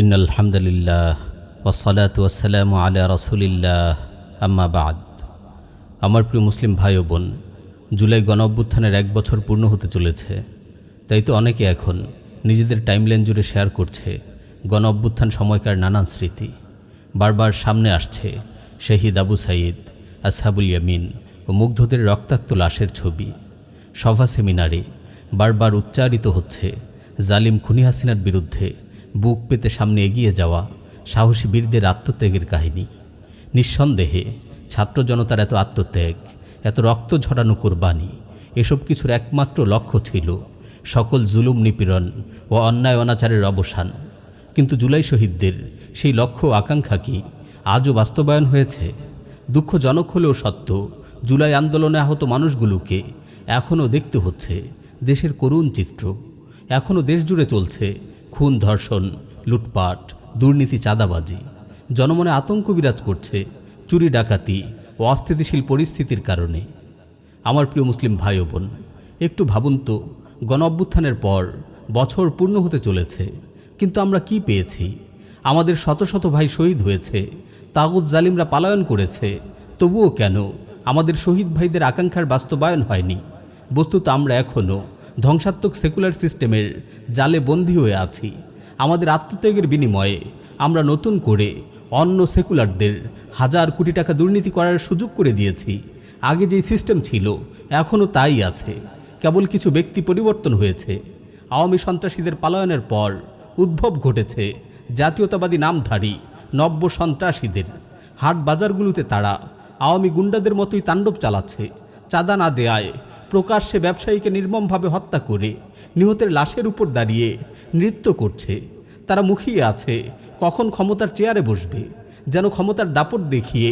In আলহামদুলিল্লাহ ওসলাত ওসালাম আলা রসুলিল্লাহ আম্মা বাদ আমার প্রিয় মুসলিম ভাই ও বোন, জুলাই গণ অভ্যুত্থানের এক বছর পূর্ণ হতে চলেছে। তাই তো অনেকে এখন নিজেদের টাইমলাইন জুড়ে শেয়ার করছে গণ অভ্যুত্থান সময়কার নানান স্মৃতি। বারবার সামনে আসছে শহীদ আবু সাইদ, আসহাবুল ইয়ামিন ও মুগ্ধদের রক্তাক্ত লাশের ছবি। সভা সেমিনারে বারবার উচ্চারিত হচ্ছে জালিম খুনি হাসিনার বিরুদ্ধে বুক পেতে সামনে এগিয়ে যাওয়া সাহসী বীরদের আত্মত্যাগের কাহিনী। নিঃসন্দেহে ছাত্র জনতার এত আত্মত্যাগ, এত রক্ত ঝরানো কোরবানি, এসব কিছুর একমাত্র লক্ষ্য ছিল সকল জুলুম নিপীড়ন ও অন্যায় অনাচারের অবসান। কিন্তু জুলাই শহীদদের সেই লক্ষ্য আকাঙ্ক্ষা কি আজও বাস্তবায়ন হয়েছে? দুঃখজনক হলেও সত্য, জুলাই আন্দোলনে আহত মানুষগুলোকে এখনও দেখতে হচ্ছে দেশের করুণ চিত্র। এখনও দেশ জুড়ে চলছে খুন, ধর্ষণ, লুটপাট, দুর্নীতি, চাঁদাবাজি, জনমনে আতঙ্ক বিরাজ করছে, চুরি, ডাকাতি ও অস্থিতিশীল পরিস্থিতির কারণে। আমার প্রিয় মুসলিম ভাই বোন, একটু ভাবুন তো গণ অভ্যুত্থানের পর বছর পূর্ণ হতে চলেছে, কিন্তু আমরা কি পেয়েছি? আমাদের শত শত ভাই শহীদ হয়েছে তাগুদ জালিমরা পালায়ন করেছে, তবুও কেন আমাদের শহীদ ভাইদের আকাঙ্ক্ষার বাস্তবায়ন হয়নি? বস্তুত আমরা এখনও ধ্বংসাত্মক সেকুলার সিস্টেমের জালে বন্দী হয়ে আছি। আমাদের আত্মত্যাগের বিনিময়ে আমরা নতুন করে অন্য সেকুলারদের হাজার কোটি টাকা দুর্নীতি করার সুযোগ করে দিয়েছি। আগে যেই সিস্টেম ছিল, এখনও তাই আছে। কেবল কিছু ব্যক্তি পরিবর্তন হয়েছে। আওয়ামী সন্ত্রাসীদের পালায়নের পর উদ্ভব ঘটেছে জাতীয়তাবাদী নামধারী নব্য সন্ত্রাসীদের। হাট বাজারগুলোতে তারা আওয়ামী গুন্ডাদের মতোই তাণ্ডব চালাচ্ছে। চাঁদা না দেয়ায় প্রকাশ্যে ব্যবসায়ীকে নির্মমভাবে হত্যা করে নিহতের লাশের উপর দাঁড়িয়ে নৃত্য করছে। তারা মুখিয়ে আছে, কখন ক্ষমতার চেয়ারে বসবে, যেন ক্ষমতার দাপট দেখিয়ে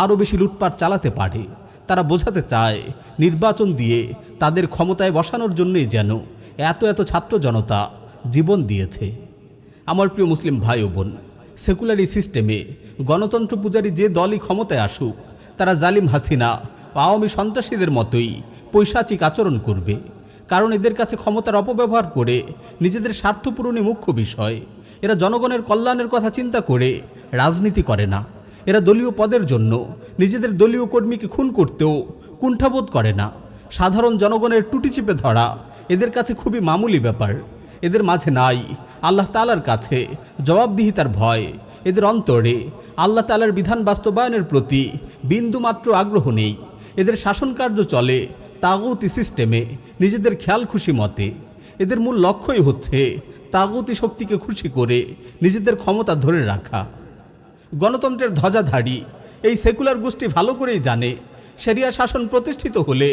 আরও বেশি লুটপাট চালাতে পারে। তারা বোঝাতে চায়, নির্বাচন দিয়ে তাদের ক্ষমতায় বসানোর জন্যই যেন এত এত ছাত্র জনতা জীবন দিয়েছে। আমার প্রিয় মুসলিম ভাই ও বোন, সেকুলারি সিস্টেমে গণতন্ত্র পূজারী যে দলই ক্ষমতায় আসুক, তারা জালিম হাসিনা আওয়ামী সন্ত্রাসীদের মতোই পৈশাচিক আচরণ করবে, কারণ এদের কাছে ক্ষমতার অপব্যবহার করে নিজেদের স্বার্থ পূরণই মুখ্য বিষয়। এরা জনগণের কল্যাণের কথা চিন্তা করে রাজনীতি করে না। এরা দলীয় পদের জন্য নিজেদের দলীয় কর্মীকে খুন করতেও কুণ্ঠাবোধ করে না। সাধারণ জনগণের টুটি চিপে ধরা এদের কাছে খুবই মামুলি ব্যাপার। এদের মাঝে নাই আল্লাহ তালার কাছে জবাবদিহিতার ভয়। এদের অন্তরে আল্লাহ তালার বিধান বাস্তবায়নের প্রতি বিন্দুমাত্র আগ্রহ নেই। এদের শাসন কার্য চলে, তাগতি সিস্টেমে, নিজেদের খেয়াল খুশি মতে। এদের মূল লক্ষ্যই হচ্ছে তাগতি শক্তিকে খুশি করে নিজেদের ক্ষমতা ধরে রাখা। গণতন্ত্রের ধ্বজাধারী এই সেকুলার গোষ্ঠী ভালো করেই জানে, সেরিয়া শাসন প্রতিষ্ঠিত হলে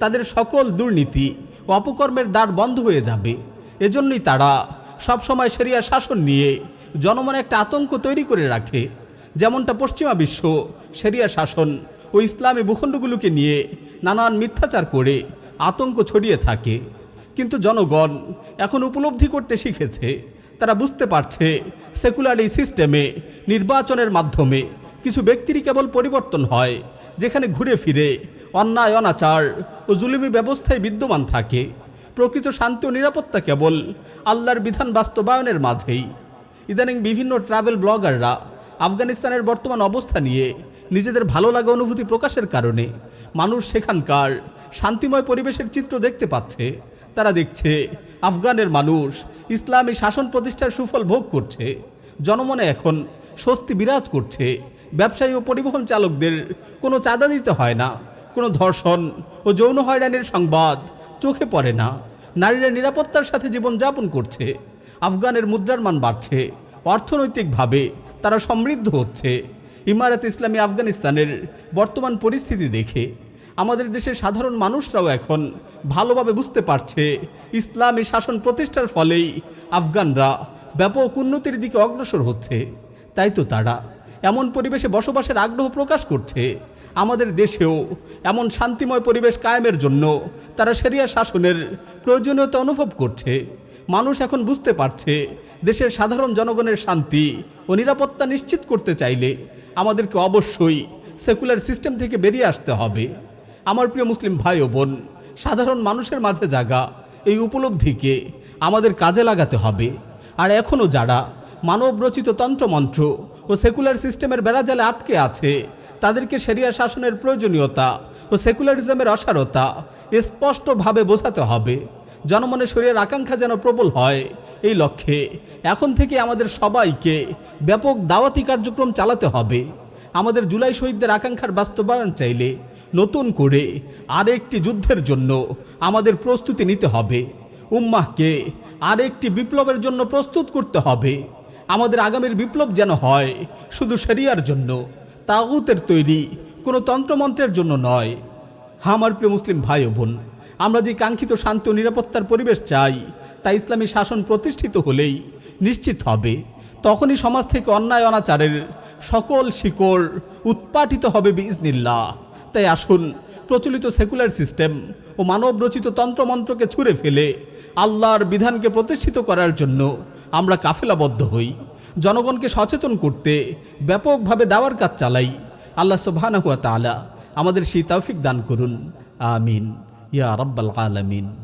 তাদের সকল দুর্নীতি ও অপকর্মের দ্বার বন্ধ হয়ে যাবে। এজন্যই তারা সবসময় সেরিয়া শাসন নিয়ে জনমনে একটা আতঙ্ক তৈরি করে রাখে। যেমনটা পশ্চিমা বিশ্ব সেরিয়া শাসন ও ইসলামী ভূখণ্ডগুলোকে নিয়ে নানান মিথ্যাচার করে আতঙ্ক ছড়িয়ে থাকে। কিন্তু জনগণ এখন উপলব্ধি করতে শিখেছে, তারা বুঝতে পারছে সেকুলার এই সিস্টেমে, নির্বাচনের মাধ্যমে কিছু ব্যক্তিরই কেবল পরিবর্তন হয়, যেখানে ঘুরে ফিরে অন্যায়, অনাচার ও জুলুমি ব্যবস্থায় বিদ্যমান থাকে। প্রকৃত শান্তি ও নিরাপত্তা কেবল আল্লাহর বিধান বাস্তবায়নের মাঝেই। ইদানিং বিভিন্ন ট্রাভেল ব্লগাররা আফগানিস্তানের বর্তমান অবস্থা নিয়ে নিজেদের ভালো লাগা অনুভূতি প্রকাশের কারণে মানুষ সেখানকার শান্তিময় পরিবেশের চিত্র দেখতে পাচ্ছে। তারা দেখছে আফগানের মানুষ ইসলামী শাসন প্রতিষ্ঠার সুফল ভোগ করছে। জনমনে এখন স্বস্তি বিরাজ করছে। ব্যবসায়ী ও পরিবহন চালকদের কোনো চাঁদা দিতে হয় না। কোনো ধর্ষণ ও যৌন হয়রানির সংবাদ চোখে পড়ে না। নারীরা নিরাপত্তার সাথে জীবনযাপন করছে। আফগানের মুদ্রার মান বাড়ছে। অর্থনৈতিকভাবে তারা সমৃদ্ধ হচ্ছে। ইমারাত ইসলামী আফগানিস্তানের বর্তমান পরিস্থিতি দেখে আমাদের দেশের সাধারণ মানুষরাও এখন ভালোভাবে বুঝতে পারছে ইসলামী শাসন প্রতিষ্ঠার ফলেই আফগানরা ব্যাপক উন্নতির দিকে অগ্রসর হচ্ছে। তাই তো তারা এমন পরিবেশে বসবাসের আগ্রহ প্রকাশ করছে। আমাদের দেশেও এমন শান্তিময় পরিবেশ কায়েমের জন্য তারা সেরিয়া শাসনের প্রয়োজনীয়তা অনুভব করছে। মানুষ এখন বুঝতে পারছে, দেশের সাধারণ জনগণের শান্তি ও নিরাপত্তা নিশ্চিত করতে চাইলে আমাদেরকে অবশ্যই সেকুলার সিস্টেম থেকে বেরিয়ে আসতে হবে। আমার প্রিয় মুসলিম ভাই ও বোন, সাধারণ মানুষের মাঝে জাগা এই উপলব্ধিকে আমাদের কাজে লাগাতে হবে। আর এখনও যারা মানবরচিত তন্ত্রমন্ত্র ও সেকুলার সিস্টেমের বেড়াজালে আটকে আছে, তাদেরকে সেরিয়া শাসনের প্রয়োজনীয়তা ও সেকুলারিজমের অসারতা স্পষ্টভাবে বোঝাতে হবে। জনমনে শরীরের আকাঙ্ক্ষা যেন প্রবল হয়। এই লক্ষ্যে এখন থেকে আমাদের সবাইকে ব্যাপক দাওয়াতি কার্যক্রম চালাতে হবে। আমাদের জুলাই শহীদদের আকাঙ্ক্ষার বাস্তবায়ন চাইলে নতুন করে আরেকটি যুদ্ধের জন্য আমাদের প্রস্তুতি নিতে হবে। উম্মাহকে আরেকটি বিপ্লবের জন্য প্রস্তুত করতে হবে। আমাদের আগামীর বিপ্লব যেন হয় শুধু শরিয়ার জন্য, তাগুতের তৈরি কোনো তন্ত্রমন্ত্রের জন্য নয়। হ্যাঁ আমার প্রিয় মুসলিম ভাই বোন আমরা যে কাঙ্ক্ষিত শান্তি ও নিরাপত্তার পরিবেশ চাই, তা ইসলামী শাসন প্রতিষ্ঠিত হলেই নিশ্চিত হবে। তখনই সমাজ থেকে অন্যায় অনাচারের সকল শিকড় উৎপাটিত হবে বিজনিল্লাহ তাই আসুন, প্রচলিত সেকুলার সিস্টেম ও মানব রচিত তন্ত্রমন্ত্রকে ছুঁড়ে ফেলে আল্লাহর বিধানকে প্রতিষ্ঠিত করার জন্য আমরা কাফেলাবদ্ধ হই। জনগণকে সচেতন করতে ব্যাপকভাবে দাওয়ার কাজ চালাই। আল্লাহ সুবহানাহু ওয়া তাআলা আমাদের সেই তৌফিক দান করুন। আমিন। يا رب العالمين.